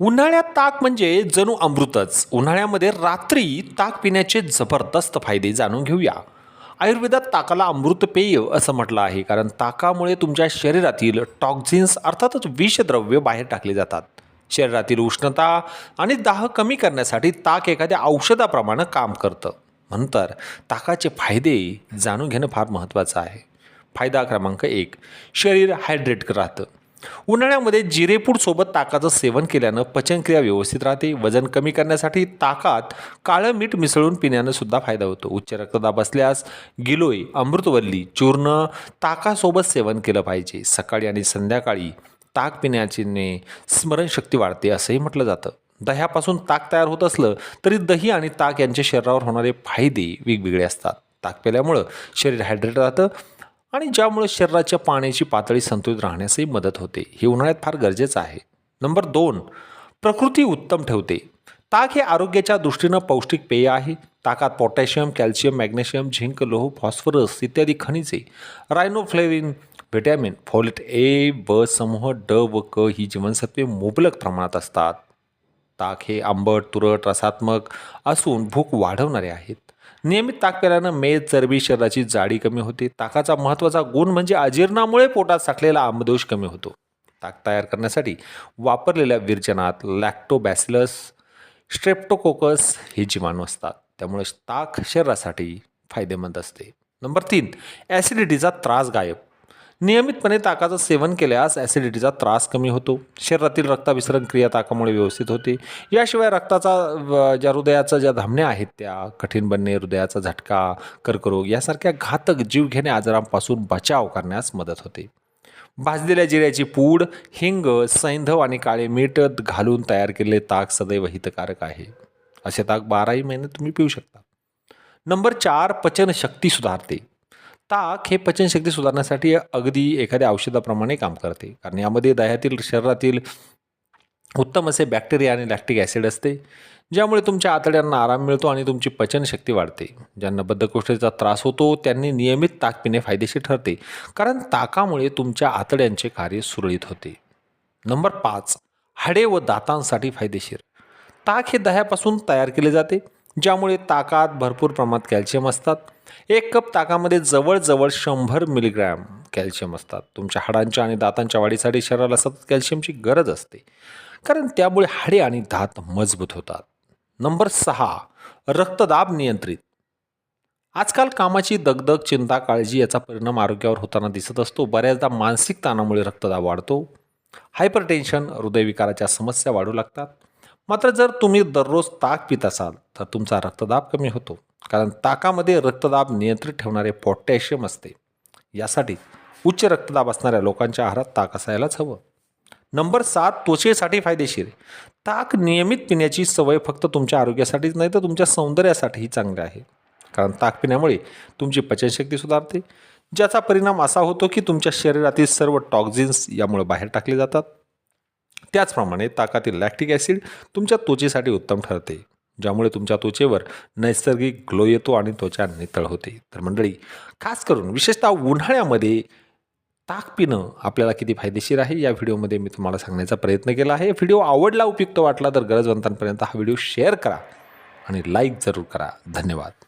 उन्हाळ्यात ताक म्हणजे जणू अमृतच. उन्हाळ्यामध्ये रात्री ताक पिण्याचे जबरदस्त फायदे जाणून घेऊया. आयुर्वेदात ताकाला अमृतपेय असं म्हटलं आहे कारण ताकामुळे तुमच्या शरीरातील टॉक्झिन्स अर्थातच विषद्रव्य बाहेर टाकले जातात. शरीरातील उष्णता आणि दाह कमी करण्यासाठी ताक एखाद्या औषधाप्रमाणे काम करतं. नंतर ताकाचे फायदे जाणून घेणं फार महत्त्वाचं आहे. फायदा क्रमांक एक शरीर हायड्रेट राहतं. उन्हाळ्यामध्ये जिरेपूड सोबत ताकाचं सेवन केल्यानं पचनक्रिया व्यवस्थित राहते. वजन कमी करण्यासाठी ताकात काळं मीठ मिसळून पिण्यानं सुद्धा फायदा होतो. उच्च रक्तदाब असल्यास गिलोय अमृतवल्ली चूर्ण ताकासोबत सेवन केलं पाहिजे. सकाळी आणि संध्याकाळी ताक पिण्याचीने स्मरणशक्ती वाढते असंही म्हटलं जातं. दह्यापासून ताक तयार होत असलं तरी दही आणि ताक यांच्या शरीरावर होणारे फायदे वेगवेगळे असतात. ताक प्याल्यामुळं शरीर हायड्रेट राहतं. आणि ज्यामुळे शरीराच्या पाण्याची पातळी संतुलित राहण्यासही मदत होते. हे उन्हाळ्यात फार गरजेचं आहे. नंबर दोन प्रकृती उत्तम ठेवते. ताक हे आरोग्याच्या दृष्टीनं पौष्टिक पेय आहे. ताकात पोटॅशियम कॅल्शियम मॅग्नेशियम झिंक लोह फॉस्फरस इत्यादी खनिजे रायनोफ्लेविन व्हिटॅमिन फॉलेट ए ब समूह ड व क ही जीवनसत्वे मुबलक प्रमाणात असतात. ताक हे आंबट तुरट रसात्मक असून भूक वाढवणारे आहेत. नियमित ताक प्यायल्यानं मेद चरबी शरीराची जाडी कमी होते. ताकाचा महत्त्वाचा गुण म्हणजे अजीर्णामुळे पोटात साठलेला आंबदोष कमी होतो. ताक तयार करण्यासाठी वापरलेल्या विरजनात लॅक्टोबॅसिलस स्ट्रेप्टोकोकस हे जीवाणू असतात. त्यामुळे ताक शरीरासाठी फायदेमंद असते. नंबर तीन ॲसिडिटीचा त्रास गायब. नियमितपणे ताकाचं सेवन केल्यास ॲसिडिटीचा त्रास कमी होतो. शरीरातील रक्ताभिसरण क्रिया ताकामुळे व्यवस्थित होते. याशिवाय रक्ताचा व- ज्या हृदयाच्या ज्या धामण्या आहेत त्या कठीण बनणे हृदयाचा झटका कर्करोग यासारख्या घातक जीवघेण्या आजारांपासून बचाव करण्यास मदत होते. भाजलेल्या जिऱ्याची पूड हिंग सैंधव आणि काळे मीठ घालून तयार केलेले ताक सदैव हितकारक आहे. असे ताक बाराही महिने तुम्ही पिऊ शकता. नंबर चार पचनशक्ती सुधारते. ताक हे पचनशक्ती सुधारण्यासाठी अगदी एखाद्या औषधाप्रमाणे काम करते. कारण यामध्ये दह्यातील शरीरातील उत्तम असे बॅक्टेरिया आणि लॅक्टिक ॲसिड असते ज्यामुळे तुमच्या आतड्यांना आराम मिळतो आणि तुमची पचनशक्ती वाढते. ज्यांना बद्धकोष्ठतेचा त्रास होतो त्यांनी नियमित ताक पिणे फायदेशीर ठरते. कारण ताकामुळे तुमच्या आतड्यांचे कार्य सुरळीत होते. नंबर पाच हाडे व दातांसाठी फायदेशीर. ताक हे दह्यापासून तयार केले जाते ज्यामुळे ताकात भरपूर प्रमाणात कॅल्शियम असतात. एक कप ताकामध्ये जवळजवळ शंभर मिलीग्रॅम कॅल्शियम असतात. तुमच्या हाडांच्या आणि दातांच्या वाढीसाठी शरीराला सतत कॅल्शियमची गरज असते. कारण त्यामुळे हाडे आणि दात मजबूत होतात. नंबर सहा रक्तदाब नियंत्रित. आजकाल कामाची दगदग चिंता काळजी याचा परिणाम आरोग्यावर होताना दिसत असतो. बऱ्याचदा मानसिक ताणामुळे रक्तदाब वाढतो. हायपरटेन्शन हृदयविकाराच्या समस्या वाढू लागतात. मात्र जर तुम्ही दररोज ताक पित असाल तर तुमचा रक्तदाब कमी होतो. कारण ताकामध्ये रक्तदाब नियंत्रित ठेवणारे पोटॅशियम असते. यासाठी उच्च रक्तदाब असणाऱ्या लोकांच्या आहारात ताक असायलाच हवं. नंबर सात त्वचेसाठी फायदेशीर ताक नियमित पिण्याची सवय फक्त तुमच्या आरोग्यासाठीच नाही तर तुमच्या सौंदर्यासाठीही चांगले आहे. कारण ताक पिण्यामुळे तुमची पचनशक्ती सुधारते ज्याचा परिणाम असा होतो की तुमच्या शरीरातील सर्व टॉक्झिन्स यामुळे बाहेर टाकले जातात. त्याचप्रमाणे ताकातील लॅक्टिक ॲसिड तुमच्या त्वचेसाठी उत्तम ठरते. ज्यामुळे तुमच्या त्वचेवर नैसर्गिक ग्लो येतो आणि त्वचा नितळ होते. तर मंडळी खास करून विशेषतः उन्हाळ्यामध्ये ताक पिणं आपल्याला किती फायदेशीर आहे? या व्हिडिओमध्ये मी तुम्हाला सांगण्याचा प्रयत्न केला आहे. व्हिडिओ आवडला उपयुक्त वाटला तर गरजवंतांपर्यंत हा व्हिडिओ शेअर करा आणि लाईक जरूर करा. धन्यवाद.